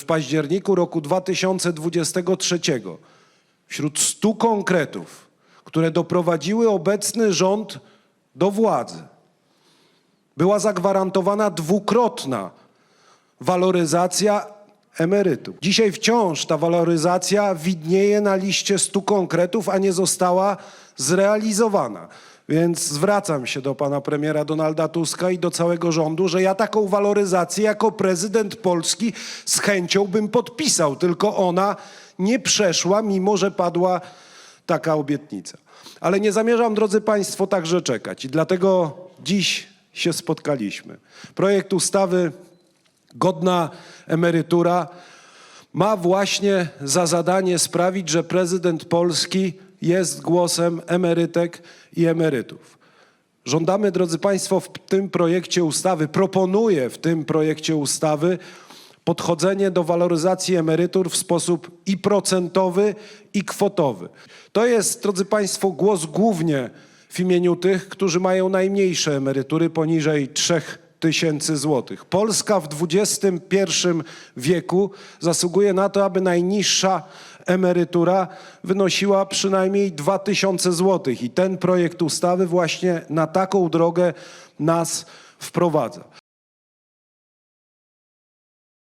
w październiku roku 2023 wśród stu konkretów, które doprowadziły obecny rząd do władzy, była zagwarantowana dwukrotna waloryzacja emerytur. Dzisiaj wciąż ta waloryzacja widnieje na liście stu konkretów, a nie została zrealizowana. Więc zwracam się do pana premiera Donalda Tuska i do całego rządu, że ja taką waloryzację jako prezydent Polski z chęcią bym podpisał, tylko ona nie przeszła, mimo że padła taka obietnica. Ale nie zamierzam, drodzy Państwo, także czekać i dlatego dziś się spotkaliśmy. Projekt ustawy godna emerytura ma właśnie za zadanie sprawić, że prezydent Polski jest głosem emerytek i emerytów. Żądamy, drodzy Państwo, w tym projekcie ustawy, proponuję w tym projekcie ustawy podchodzenie do waloryzacji emerytur w sposób i procentowy, i kwotowy. To jest, drodzy Państwo, głos głównie w imieniu tych, którzy mają najmniejsze emerytury poniżej 3 tysięcy złotych. Polska w XXI wieku zasługuje na to, aby najniższa emerytura wynosiła przynajmniej 2000 złotych i ten projekt ustawy właśnie na taką drogę nas wprowadza.